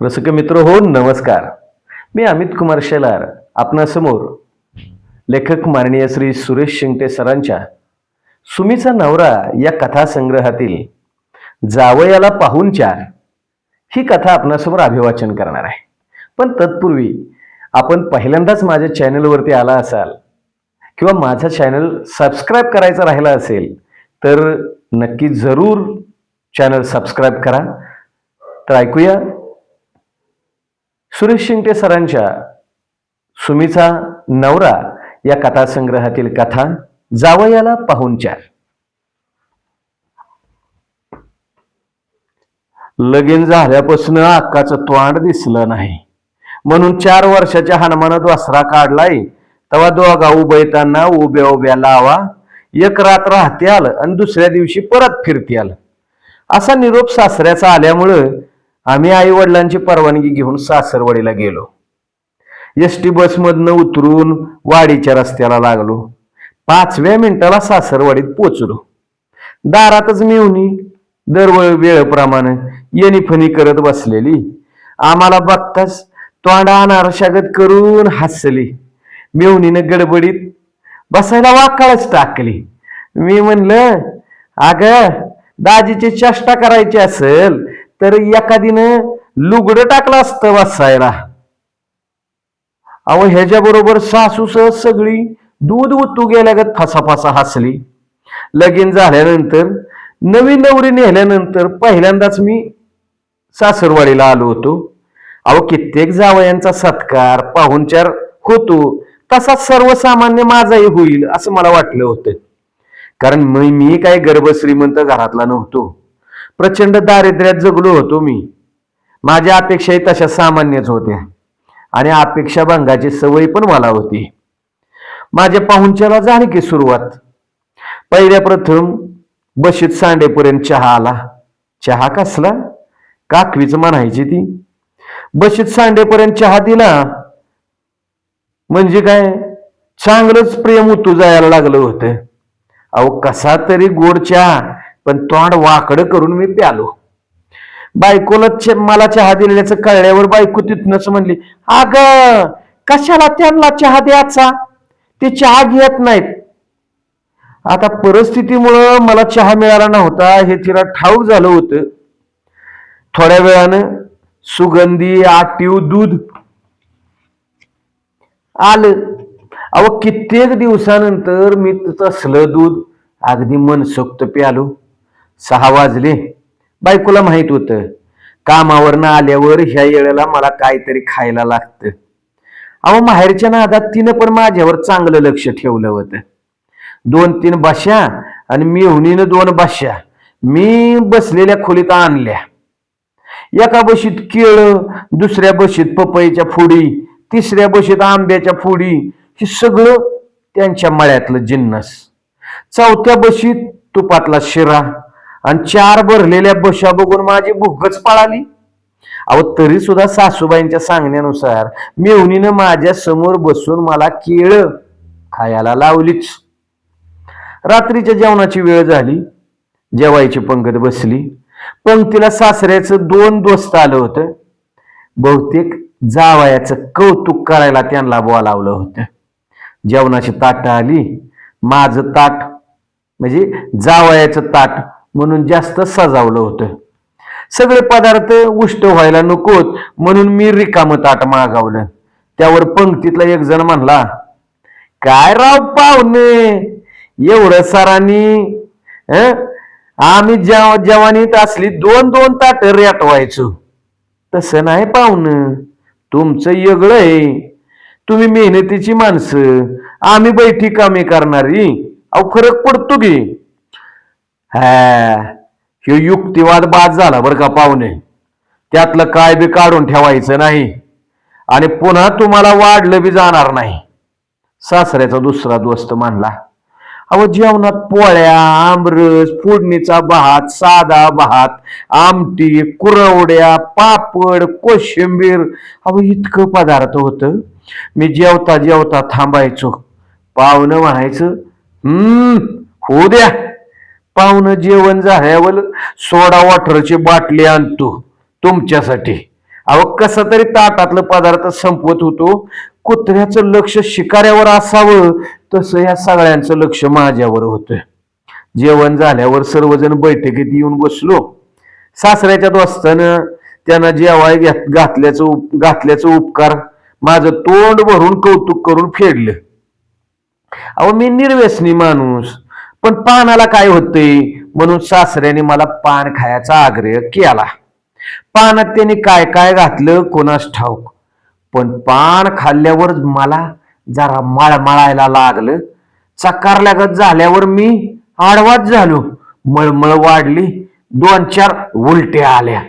रसिक मित्र हो नमस्कार. मी अमित कुमार शेलार आपणासमोर. लेखक माननीय श्री सुरेश शिंगटे सरांच्या सुमीचा नवरा या कथासंग्रहातील जावयाला पाहून चार ही कथा आपणासमोर अभिवाचन करणार आहे. पण तत्पूर्वी आपण पहिल्यांदाच माझ्या चॅनलवरती आला असाल किंवा माझा चॅनल सबस्क्राईब करायचा राहिला असेल तर नक्की जरूर चॅनल सबस्क्राईब करा. तर ऐकूया सुरेश शिंगटे सरांच्या सुमीचा नवरा या कथासंग्रहातील कथा जावयाला पाहून चार लगीन झाल्यापासून अक्काचं तोंड दिसलं नाही. म्हणून चार वर्षाच्या हनुमानात वासरा काढलाय. तेव्हा दोघा उभयताना उभ्या उभ्या लावा. एक रात्र राहते आलं आणि दुसऱ्या दिवशी परत फिरती आलं. असा निरोप सासऱ्याचा आल्यामुळं आम्ही आई वडिलांची परवानगी घेऊन सासरवाडीला गेलो. एस टी बसमधनं उतरून वाडीच्या रस्त्याला लागलो. पाचव्या मिनिटाला सासरवाडीत पोचलो. दारातच मिळवणी दरवेळ वेळेप्रमाणे येणीफणी करत बसलेली. आम्हाला बघताच तोंडा अनारशागत करून हसली. मेवणीनं गडबडीत बसायला वाकाळच टाकली. मी म्हणलं अग दाजीची चेष्टा करायची असेल तर एखादीनं लुगडं टाकलं असतं बसायला अहो ह्याच्या बरोबर सासू सगळी दूध उतू गेल्यागत फसाफसा हसली. लगीन झाल्यानंतर नवीन नवरी नेल्यानंतर पहिल्यांदाच मी सासरवाडीला आलो होतो. अहो कित्येक जावयांचा सत्कार पाहुणचार होतो. तसा सर्वसामान्य माझाही होईल असं मला वाटलं होतं. कारण मी मी काय गर्भश्रीमंत घरातला नव्हतो. प्रचंड दारिद्र्यात जगलो होतो मी. माझ्या अपेक्षाही तशा सामान्यच होत्या. आणि अपेक्षा भंगाची सवय पण मला होती. माझ्या पाहुणच्याला झाली की सुरुवात. पहिल्या प्रथम बशीत सांडेपर्यंत चहा आला. चहा कसला? काकवीच म्हणायची ती. बशीत सांडेपर्यंत चहा दिला. म्हणजे काय? चांगलंच प्रेम उतू जायला लागलं होतं. अहो कसा तरी गोड चहा. पण तोंड वाकडं करून मी प्यालो. बायकोला मला चहा दिलेल्याचं कळल्यावर बायको तिथनच म्हणली अग कशाला त्यांना चहा द्यायचा? ते चहा घेत नाहीत. आता परिस्थितीमुळं मला चहा मिळाला नव्हता हे तिला ठाऊक झालं होतं. थोड्या वेळानं सुगंधी आटीव दूध आलं. अहो कित्येक दिवसानंतर मी तसलं दूध अगदी मनसोक्त प्यालो. सहा वाजले. बायकोला माहीत होतं. कामावरनं आल्यावर ह्या येळेला मला काहीतरी खायला लागतं. अहो माहेरच्या नादात तिनं पण माझ्यावर चांगलं लक्ष ठेवलं होतं. दोन तीन बाश्या आणि मिहुनीनं दोन बाश्या मी बसलेल्या खोलीत आणल्या. एका बशीत केळ दुसऱ्या बशीत पपईच्या फोडी तिसऱ्या बशीत आंब्याच्या फोडी हे सगळं त्यांच्या मळ्यातलं जिन्नस. चौथ्या बशीत तुपातला शिरा आणि चार भरलेल्या बशा बघून माझी भूकच पळाली. अहो तरी सुद्धा सासूबाईंच्या सांगण्यानुसार मेवणीनं माझ्यासमोर बसून मला केळ खायला लावलीच. रात्रीच्या जेवणाची वेळ झाली. जेवायची पंगत बसली. पंक्तीला सासऱ्याचं दोन दोस्त आलं होतं. बहुतेक जावयाचं कौतुक करायला त्यांना बोलावलं होतं. जेवणाची ताट आली. माझं ताट म्हणजे जावयाचं ताट म्हणून जास्त सजावलं होतं. सगळे पदार्थ उष्ट व्हायला नकोत म्हणून मी रिकामं ताट मागावलं. त्यावर पंक्तीतला एक जण म्हणला काय राव पाहुणे? एवढं सरांनी हं? आम्ही जेव जवानीत असली दोन दोन ताट रेटवायचो. तसं नाही पाहुणं. तुमचं वेगळं आहे तुम्ही मेहनतीची माणसं. आम्ही बैठी कामे करणारी. अहो फरक पडतो की. हा. हे युक्तिवाद बाद झाला बरं का पाहुणे. त्यातलं काय बी काढून ठेवायचं नाही. आणि पुन्हा तुम्हाला वाढलं बी जाणार नाही. सासऱ्याचा दुसरा दोस्त मानला. अहो जेवणात पोळ्या आमरस फोडणीचा भात साधा भात आमटी कुरवड्या पापड कोशिंबीर. अहो इतकं पदार्थ होतं. मी जेवता जेवता थांबायचो. पाहुणं म्हणायचं हम्म होऊ द्या. पाहुणं जेवण झाल्यावर सोडा वॉटरची बाटली आणतो तुमच्यासाठी. अहो कसा तरी ताटातलं पदार्थ संपवत होतो. कुत्र्याचं लक्ष शिकाऱ्यावर असावं तसं या सगळ्यांचं लक्ष माझ्यावर होतं. जेवण झाल्यावर सर्वजण बैठकीत येऊन बसलो. सासऱ्याच्या दोस्तानं त्यांना जेवाय घात- घातल्याचं उप- घातल्याचं उपकार माझं तोंड भरून कौतुक करून फेडलं. अहो मी निर्व्यसनी माणूस. पण पानाला काय होतंय? म्हणून सासऱ्याने मला पान खायचा आग्रह केला. पानात त्याने काय काय घातलं कोणास ठाऊक. पण पान खाल्ल्यावर मला जरा मळमळायला लागलं. चकारल्यागत झाल्यावर मी आडवाच झालो. मळमळ वाढली. दोन चार उलट्या आल्या.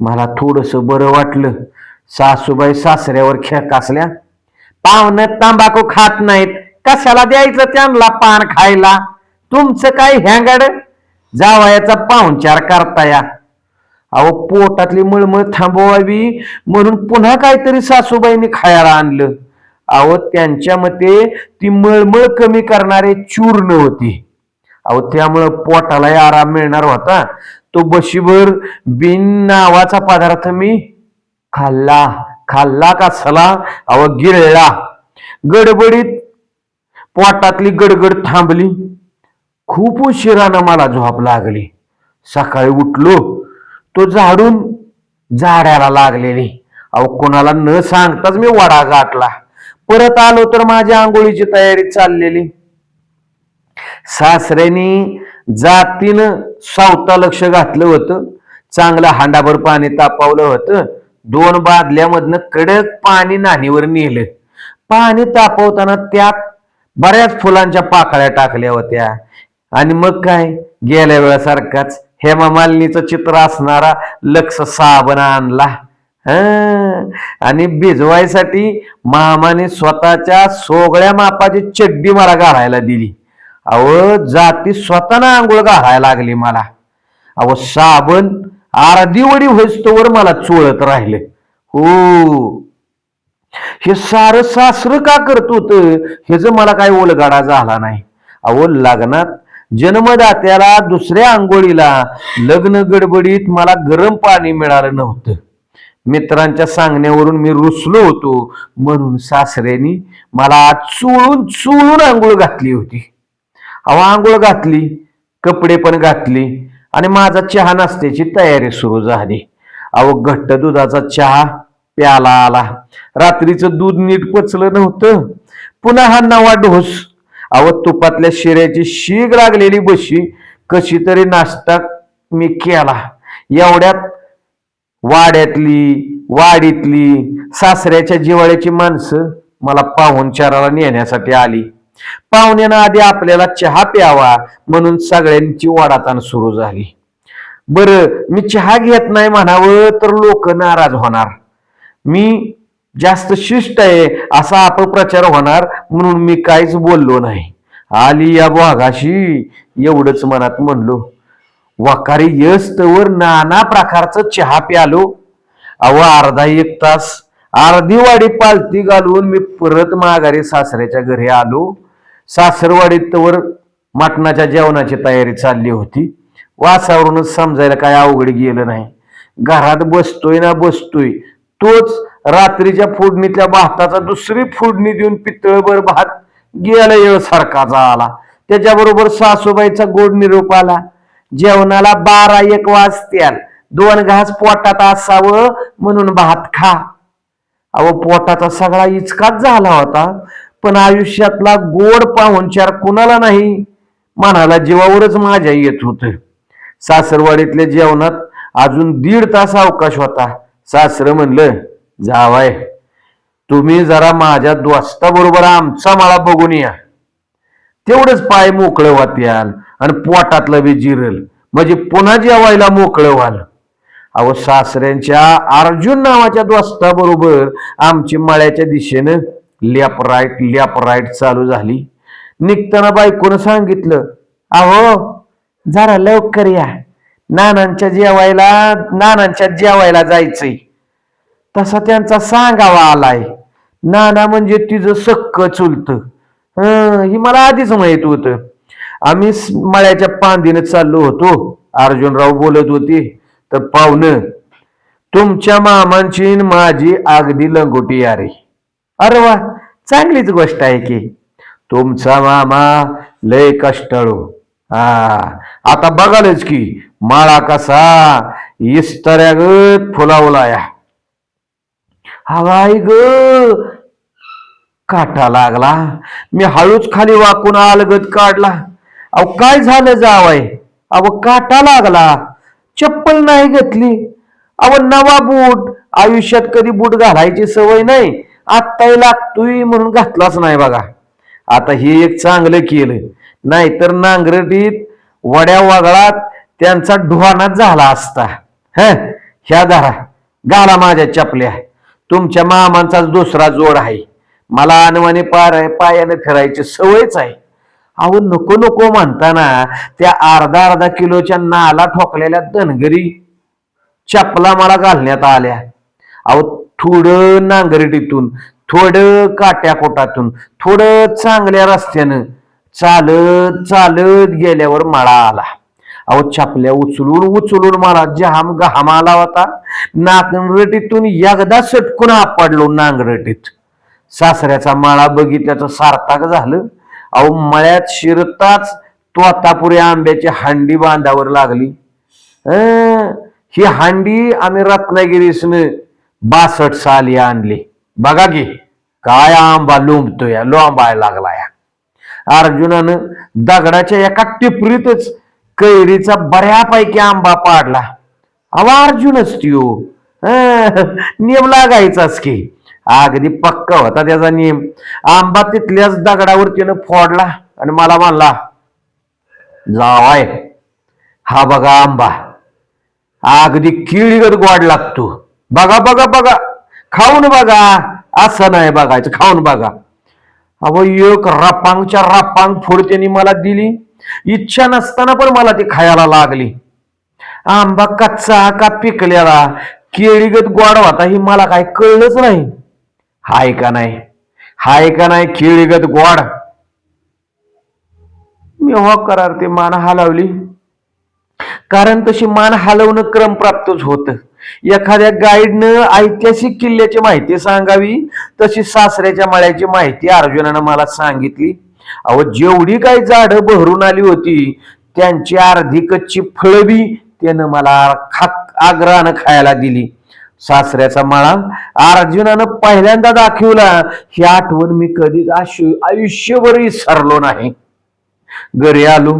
मला थोडस बरं वाटलं. सासूबाई सासऱ्यावर खेकासल्या पाहुणं तांबाखू खात नाहीत. कशाला द्यायचं त्यांना पान खायला? तुमचं काय हँगड जावयाचा पाहुणचार करता या अहो पोटातली मळमळ थांबवावी म्हणून पुन्हा काहीतरी सासूबाईंनी खायला आणलं. अहो त्यांच्या मते ती मळमळ कमी करणारे चूर्ण होती. अहो त्यामुळं पोटालाही आराम मिळणार होता. तो बशीभर बिन नावाचा पदार्थ मी खाल्ला. खाल्ला का सला? अहो गिळला. गडबडीत पोटातली गडगड थांबली. खूप उशिरानं मला झोप लागली. सकाळी उठलो तो झाडून झाडाला लागलेली. अहो कोणाला न सांगताच मी वडा गाठला. परत आलो तर माझ्या आंघोळीची तयारी चाललेली. सासऱ्यानी जातीनं सावता लक्ष घातलं होतं. चांगलं हांडाभर पाणी तापवलं होतं. दोन बादल्यामधनं कडक पाणी नाणीवर नेलं. पाणी तापवताना त्यात बऱ्याच फुलांच्या पाकळ्या टाकल्या होत्या. आणि मग काय? गेल्या वेळासारखाच हेमा मालिनीचं चित्र असणारा लक्ष साबण आणला. हं. आणि भिजवायसाठी मामाने स्वतःच्या सोगळ्या मापाची चड्डी मला घालायला दिली. अहो जाती स्वतःना आंघोळ घालायला लागली मला. अहो साबण अर्धी वडी होईस्तोवर मला चोळत राहिले. हो. हे सारं सासरं का करत होत? ह्याच मला काय ओलगाडा झाला नाही. अहो लग्नात जन्मदात्याला दुसऱ्या आंघोळीला लग्न गडबडीत मला गरम पाणी मिळालं नव्हतं. मित्रांच्या सांगण्यावरून मी रुसलो होतो. म्हणून सासऱ्यानी मला आज चोळून चोळून आंघोळ घातली होती. अहो आंघोळ घातली कपडे पण घातली आणि माझा चहा नाश्त्याची तयारी सुरू झाली. अहो घट्ट दुधाचा चहा प्याला आला. रात्रीचं दूध नीट पचलं नव्हतं. पुन्हा हा नवा ढोस अहो तुपातल्या शिऱ्याची शीग लागलेली बशी कशी तरी नाश्ता मी केला. एवढ्यात वाड्यातली वाडीतली सासऱ्याच्या जिवाळ्याची माणसं मला पाहुणचाराला नेण्यासाठी आली. पाहुण्यानं आधी आपल्याला चहा प्यावा म्हणून सगळ्यांची वाडाताण सुरू झाली. बर मी चहा घेत नाही म्हणावं तर लोक नाराज होणार. मी जास्त शिष्ट आहे असा अपप्रचार होणार म्हणून मी काहीच बोललो नाही. आली या वाघाशी एवढंच मनात म्हणलो. वाकारी यस्तवर नाना प्रकारचं चहा प्यालो. अव अर्धा एक तास अर्धी वाडी पालती घालून मी परत माघारी सासऱ्याच्या घरी आलो. सासरवाडीत वर मटणाच्या जेवणाची तयारी चालली होती. वासावरूनच समजायला काय अवघड गेलं नाही. घरात बसतोय ना बसतोय तोच रात्रीच्या फोडणीतल्या भाताचा दुसरी फोडणी देऊन पितळभर भात गेला येळ सारखाचा आला. त्याच्याबरोबर सासूबाईचा गोड निरोप आला. जेवणाला बारा एक वाजत्याल दोन घास पोटात असावं म्हणून भात खा. अहो पोटाचा सगळा इचकाच झाला होता. पण आयुष्यातला गोड पाहुणचार कुणाला नाही? मनाला जीवावरच माझ्या येत होत. सासरवाडीतल्या जेवणात अजून दीड तास अवकाश होता. सासरं म्हणलं जावाय. तुम्ही जरा माझ्या दोस्ताबरोबर आमचा माळा बघून या. तेवढंच पाय मोकळं वात्याल आणि पोटातलं बी जिरल. म्हणजे पुन्हा जेवायला मोकळं व्हाल. अहो सासऱ्यांच्या अर्जुन नावाच्या दोस्ताबरोबर आमची मळ्याच्या दिशेनं लॅप राईट लॅप राईट चालू झाली. निघताना बायकोनं सांगितलं अहो जरा लवकर या. नानांच्या जेवायला नानांच्या जेवायला जायचंय. तसा त्यांचा सांगावा आलाय. नाना म्हणजे तिचं सक्क चुलत. ही मला आधीच माहीत होत. आम्ही मळ्याच्या पांदीने चाललो होतो. अर्जुनराव बोलत होते तर पाहुणं तुमच्या मामांची माझी अगदी लंगोटी अरे अरे वा चांगलीच गोष्ट आहे की. तुमचा मामा लय कष्टाळू. हा आता बघालच की माळा कसा इस्तऱ्यागत फुलावला हवाय हवाई ग. काटा लागला. मी हळूच खाली वाकून आलगत काढला. अहो काय झालं जावाय अहो काटा लागला. चप्पल नाही घेतली. अहो नवा बूट. आयुष्यात कधी बूट घालायची सवय नाही. आत्ताही लागतोय म्हणून घातलाच नाही बघा. आता हे एक चांगलं केलं. नाहीतर नांगरटीत वड्या वगळात त्यांचा ढुवानाच झाला असता. ह? ह्या धरा. घाला माझ्या चपल्या. तुमच्या मामांचा दुसरा जोड आहे. मला अनवाने पार पायाने फिरायची सवयच आहे. अहो नको नको म्हणताना त्या अर्धा अर्धा किलोच्या नाला ठोकलेल्या धनगरी चपला मला घालण्यात आल्या. अहो थोडं नांगरटीतून थोडं काट्याकोटातून थोडं चांगल्या रस्त्यानं चालत चालत गेल्यावर मळा आला. अहो छापल्या उचलून उचलून मला जहाम घाम आला होता नांगरटीतून एकदा सटकून आपडलो नांगरटीत सासऱ्याचा माळा बघितल्याचं सार्थक झालं. अहो मळ्यात शिरताच तोतापुरी आंब्याची हांडी बांधावर लागली. अं, ही हांडी आम्ही रत्नागिरीसनं बासठ साली आणली. बघा की काय आंबा लोंबतोय लोंबाय लागला या अर्जुनानं दगडाच्या एका टिपरीतच कैरीचा बऱ्यापैकी आंबा पाडला. अवा अर्जुनच त्यो. नियम लागायचाच की. अगदी पक्का होता त्याचा नियम आंबा तिथल्याच दगडावर त्यानं फोडला आणि मला म्हणला जावाय हा बघा आंबा. अगदी किळीगत गोड लागतो. बघा बघा बघा. खाऊन बघा. असं नाही बघायचं. खाऊन बघा. अहो एक रपांगच्या रपांग फोड त्यांनी मला दिली. इच्छा नसताना पण मला ती खायला लागली. आंबा कच्चा का पिकलेला? केळीगत गोड होता ही मला काय कळलंच नाही. हाय का नाही? हाय का नाही केळीगत गोड? मी हो करार ते मान हलवली. कारण तशी मान हलवणं क्रमप्राप्तच होत. एखाद्या गाईडनं ऐतिहासिक किल्ल्याची माहिती सांगावी तशी सासऱ्याच्या मळ्याची माहिती अर्जुनानं मला सांगितली. अहो जेवढी काही झाडं बहरून आली होती त्यांची अर्धी कच्ची फळबी त्यानं मला खाक आग्रहानं खायला दिली. सासऱ्याचा माळा अर्जुनानं पहिल्यांदा दाखवला ही आठवण मी कधीच आशु आयुष्यभर विसरलो नाही. घरी आलो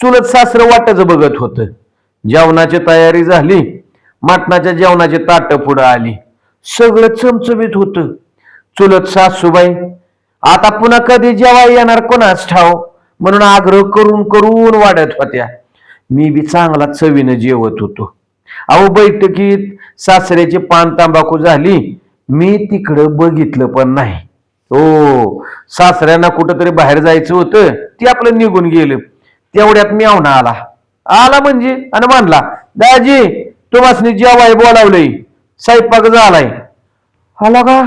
चुलत सासरं वाटच बघत होत. जेवणाची तयारी झाली मटणाच्या जेवणाची ताट पुढं आली. सगळं चमचमीत होत. चुलत सासूबाई आता पुन्हा कधी जेव्हा येणार कोणाच ठाव? म्हणून आग्रह करून करून वाढत होत्या. मी बी चांगला चवीनं जेवत होतो. अहो बैठकीत सासऱ्याची पान तांबाखू झाली. मी तिकडं बघितलं पण नाही. हो सासऱ्यांना कुठंतरी बाहेर जायचं होतं. ते आपलं निघून गेलं. तेवढ्यात मी आवना आला. आला म्हणजे? आणि म्हणला दाजी तुम्हासनी जेवाय बोलावलंय. स्वयंपाक झालाय. आला का?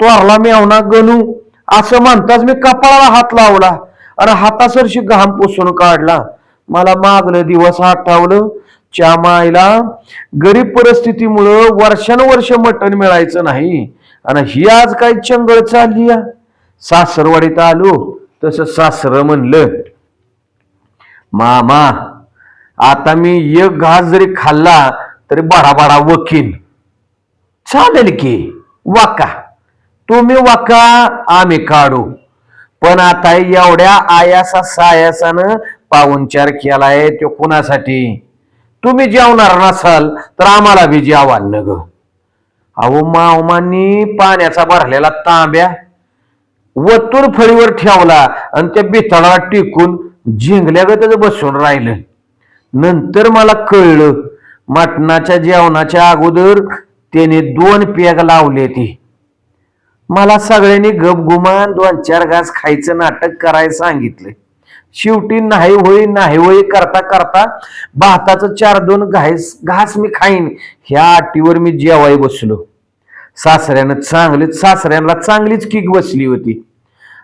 तो आला मी आवना गणू असं म्हणताच मी कपाळाला हात लावला आणि हातासरशी घाम पुसून काढला. मला मागलं दिवस आठवलं च्यामाईला गरीब परिस्थितीमुळं वर्षानुवर्ष मटण मिळायचं नाही. आणि ही आज काय चंगळ चालली या? सासरवाडीत आलो तसं सासर म्हणलं मामा आता मी एक घास जरी खाल्ला तरी बारा बारा वकील चालेल की वाका. तुम्ही वका आम्ही काढू. पण आता एवढ्या आयासा सायासानं पाहुणचार केलाय तो कुणासाठी? तुम्ही जेवणार नसाल तर आम्हाला बी जेवाल न ग अहो मावमांनी पाण्याचा भरलेला तांब्या वतूर फळीवर ठेवला आणि त्या बिथाळाला टिकून झिंगल्यागतच बसून राहिलं. नंतर मला कळलं मटणाच्या जेवणाच्या अगोदर त्याने दोन पेग लावले ती मला सगळ्यांनी गपगुमान दोन चार घास खायचं नाटक करायला सांगितलं. शेवटी नाही होई नाही होई करता करता भाताचं चार दोन घास घास मी खाईन. ह्या अटीवर मी जेवाय बसलो. सासऱ्यानं चांगलीच सासऱ्यांना चांगलीच किक बसली होती.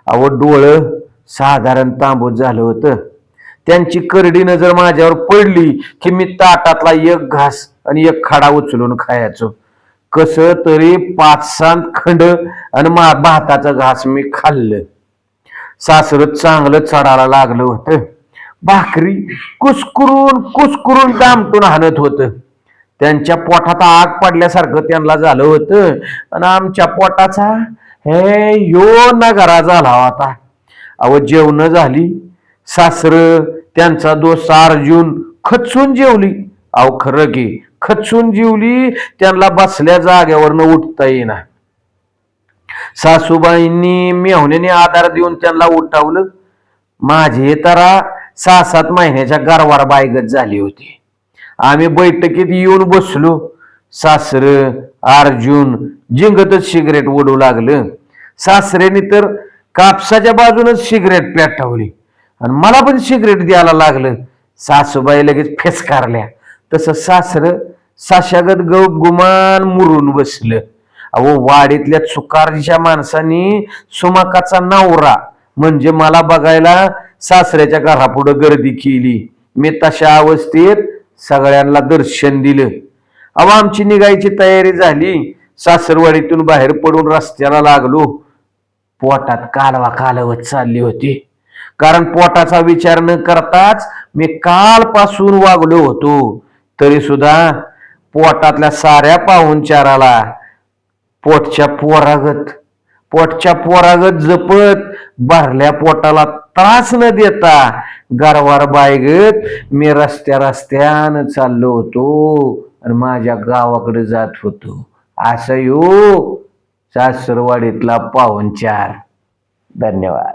अहो डोळं साधारण तांबूत झालं होतं. त्यांची करडी नजर माझ्यावर पडली की मी ताटातला एक घास आणि एक खाडा उचलून खायचो. कस तरी पाच सात खंड आणि मा भाताचं घास मी खाल्लं. सासरं चांगलं चढायला लागलं होतं. भाकरी कुसकुरून कुसकुरून दामटून हाणत होतं. त्यांच्या पोटात आग पडल्यासारखं त्यांना झालं होतं. आणि आमच्या पोटाचा हे यो नगारा झाला होता. अव जेवण झाली. सासर त्यांचा दोस्त अर्जुन खचून जेवली. अहो खरं की खचून जीवली त्यांना बसल्या जाग्यावरनं उठता येईना. सासूबाईंनी मेहुण्याने आधार देऊन त्यांना उठावलं. माझे तरा सहा सात महिन्याच्या गारवार बायगत झाली होती. आम्ही बैठकीत येऊन बसलो. सासर अर्जुन जिंगतच सिगरेट ओढू लागलं. सासऱ्याने तर कापसाच्या बाजूनच सिगरेट पेटवली आणि मला पण सिगरेट द्यायला लागलं. सासूबाई लगेच फेसकारल्या. तसं सासरं साशागत गप गुमान मुरून बसलं. अहो वाडीतल्या चुकारच्या माणसांनी सुमाकाचा नवरा म्हणजे मला बघायला सासऱ्याच्या घरापुढं गर्दी केली. मी तशा अवस्थेत सगळ्यांना दर्शन दिलं. अहो आमची निघायची तयारी झाली. सासरवाडीतून बाहेर पडून रस्त्याला लागलो. पोटात कालवा कालवत चालली होती. कारण पोटाचा विचार न करताच मी कालपासून वागलो होतो. तरी सुद्धा पोटातल्या साऱ्या पाहुणचाराला पोटच्या पोरागत पोटच्या पोरागत जपत भरल्या पोटाला त्रास न देता गरवार बायगत मी रस्त्या रस्त्यानं चाललो होतो आणि माझ्या गावाकडे जात होतो. असं यो सासरवाडीतला पाहुणचार. धन्यवाद.